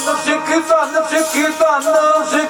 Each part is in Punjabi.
sıkı tanım, sıkı tanım, sıkı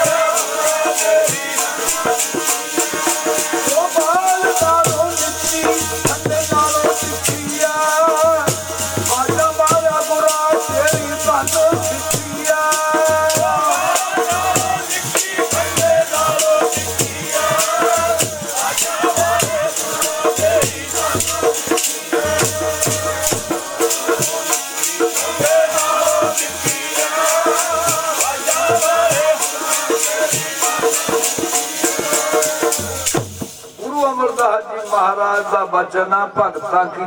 Guru Amardas ji ਮਹਾਰਾਜ ਦਾ ਬਚਨ ਆ ਭਗਤਾਂ ਕੀ